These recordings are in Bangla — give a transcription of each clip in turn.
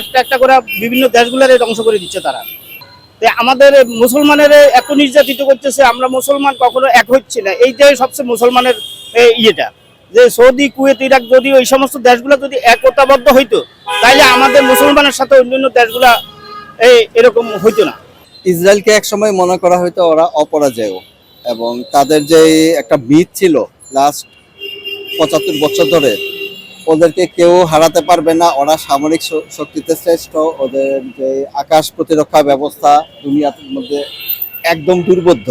একটা একটা করে বিভিন্ন দেশগুলোরে ধ্বংস করে দিচ্ছে তারা। আমাদের মুসলমানের এত নির্যাতিত করতেছে, আমরা মুসলমান কখনো এক হচ্ছে না। এইটাই সবচেয়ে মুসলমানের ইয়েটা, যে সৌদি, কুয়েত, ইরাক যদি ওই সমস্ত দেশগুলো যদি একতাবদ্ধ হইতো তাহলে আমাদের মুসলমানের সাথে অন্যান্য দেশগুলা এরকম হইতো না। ইসরায়েলকে একসময় মনে করা হয়তো ওরা অপরাজেয় এবং তাদের যে একটা মিথ ছিল লাস্ট পঁচাত্তর বছর ধরে ওদেরকে কেউ হারাতে পারবে না, ওরা সামরিক শক্তিতে শ্রেষ্ঠ, ওদের যে আকাশ প্রতিরক্ষা ব্যবস্থা দুনিয়ার মধ্যে একদম দুর্বোধ্য।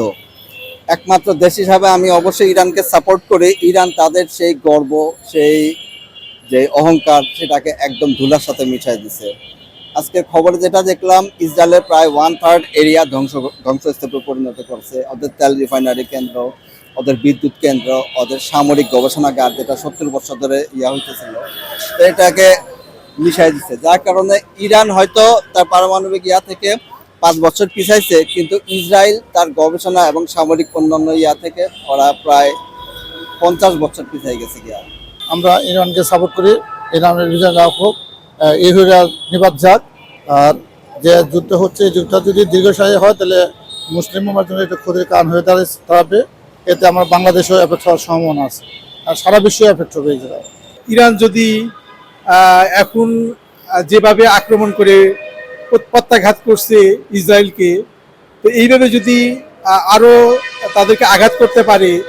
একমাত্র দেশ হিসাবে আমি অবশ্যই ইরানকে সাপোর্ট করি। ইরান তাদের সেই গর্ব, সেই যে অহংকার, সেটাকে একদম ধুলার সাথে মিশাই দিছে। আজকে খবরে যেটা দেখলাম, ইসরায়েলের প্রায় ওয়ান থার্ড এরিয়া ধ্বংস, ধ্বংসস্তূপে পরিণত করছে। ওদের তেল রিফাইনারি কেন্দ্র ওদের বিদ্যুৎ কেন্দ্র, ওদের সামরিক গবেষণাগার যেটা সত্তর বছর ধরে ইয়া হইতেছিল, এটাকে মিশাই দিচ্ছে যার কারণে ইরান হয়তো তার পারমাণবিক ইয়া থেকে পাঁচ বছর পিছাইছে, কিন্তু ইসরায়েল তার গবেষণা এবং সামরিক অন্যান্য ইয়া থেকে ওরা প্রায় পঞ্চাশ বছর পিছাই গেছে গিয়া। আমরা ইরানকে সাপোর্ট করি, ইরানের লাভ হোক ইহুরা নিবাদ যাক। আর যে যুদ্ধ হচ্ছে, এই যুদ্ধটা যদি দীর্ঘস্থায়ী হয়, তাহলে মুসলিম জন্য এটা ক্ষতির কারণ হয়ে দাঁড়ায় দাঁড়াবে। এতে আমার বাংলাদেশেও এফেক্ট হওয়ার সম্ভাবনা আছে। আর সারা বিশ্ব এফেক্ট হবে এই ইরান যদি এখন যেভাবে আক্রমণ করে প্রত- প্রত্যাঘাত করছে ইসরায়েলকে, তো এইভাবে যদি আরও তাদেরকে আঘাত করতে পারে,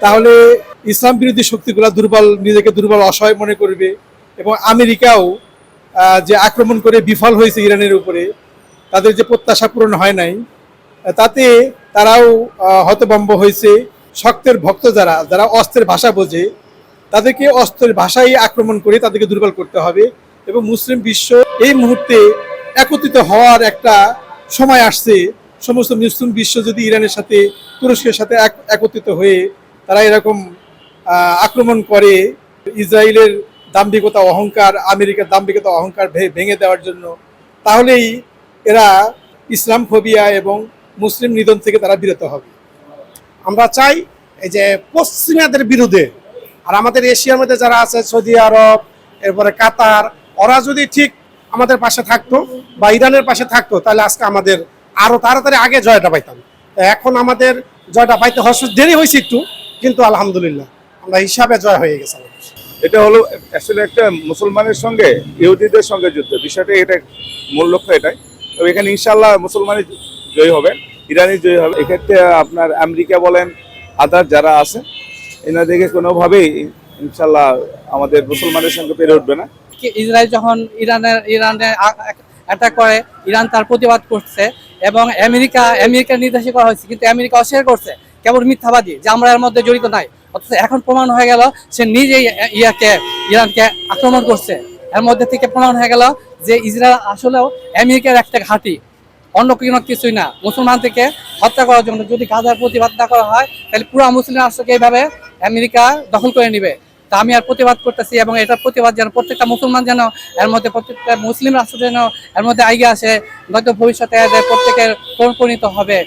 তাহলে ইসলাম বিরোধী শক্তিগুলো দুর্বল, নিজেকে দুর্বল, অসহায় মনে করবে এবং আমেরিকাও যে আক্রমণ করে বিফল হয়েছে ইরানের উপরে, তাদের যে প্রত্যাশা পূরণ হয় নাই, তাতে তারাও হতভম্ব হয়েছে। শক্তের ভক্ত যারা যারা অস্ত্রের ভাষা বোঝে, তাদেরকে অস্ত্রের ভাষায় আক্রমণ করে তাদেরকে দুর্বল করতে হবে এবং মুসলিম বিশ্ব এই মুহূর্তে একত্রিত হওয়ার একটা সময় আসছে। সমস্ত মুসলিম বিশ্ব যদি ইরানের সাথে, তুরস্কের সাথে এক- একত্রিত হয়ে তারা এরকম আক্রমণ করে, ইসরায়েলের দাম্ভিকতা, অহংকার, আমেরিকার দাম্ভিকতা, অহংকার ভেঙে দেওয়ার জন্য, তাহলেই এরা ইসলাম ফোবিয়া এবং মুসলিম নিধন থেকে তারা বিরত হবে। আমরা চাই এই যে পশ্চিমাদের বিরুদ্ধে, আর আমাদের এশিয়ার মধ্যে যারা আছে, সৌদি আরব, এরপরে কাতার, ওরা যদি ঠিক আমাদের পাশে থাকতো বা ইরানের পাশে থাকতো, তাহলে আজকে আমাদের আরও তাড়াতাড়ি আগে জয়টা পাইতাম। এখন আমাদের জয়টা পাইতে হয়তো দেরি হয়েছে একটু, কিন্তু আলহামদুলিল্লাহ, আমরা হিসাবে জয় হয়ে গেছে। এটা হলো আসলে একটা মুসলমানের সঙ্গে, ইহুদিদের সঙ্গে যুদ্ধ। বিষয়টা এটা মূল লক্ষ্য এটাই। তবে এখানে ইনশাল্লাহ মুসলমানই জয়ী হবে, ইরানি জয়ী হবে। এক্ষেত্রে আপনার আমেরিকা বলেন আদার যারা আছে, এনাদেরকে কোনোভাবেই, ইনশাল্লাহ, আমাদের মুসলমানের সঙ্গে পেরে উঠবে না। ইসরায়েল যখন ইরানের, ইরানে অ্যাটাক করে, ইরান তার প্রতিবাদ করছে এবং আমেরিকা আমেরিকার নির্দেশে করা হয়েছে, কিন্তু আমেরিকা অস্বীকার করছে, কেবল মিথ্যাবাদী, যে আমরা এর মধ্যে জড়িত নাই। অথচ এখন প্রমাণ হয়ে গেল, সে নিজেই ইয়াকে, ইরানকে আক্রমণ করছে। এর মধ্যে থেকে প্রমাণ হয়ে গেল যে ইসরায়েল আসলেও আমেরিকার একটা ঘাঁটি। অন্য কোনো কিছুই না। মুসলমানদেরকে হত্যা করার জন্য যদি গাজার প্রতিবাদ না করা হয়, তাহলে পুরো মুসলিম রাষ্ট্রকে এইভাবে আমেরিকা দখল করে নিবে। তা আমি আর প্রতিবাদ করতেছি এবং এটার প্রতিবাদ যেন প্রত্যেকটা মুসলমান যেন এর মধ্যে প্রত্যেকটা মুসলিম রাষ্ট্র যেন এর মধ্যে আগে আসে নয়তো ভবিষ্যতে প্রত্যেকের পরিণত হবে।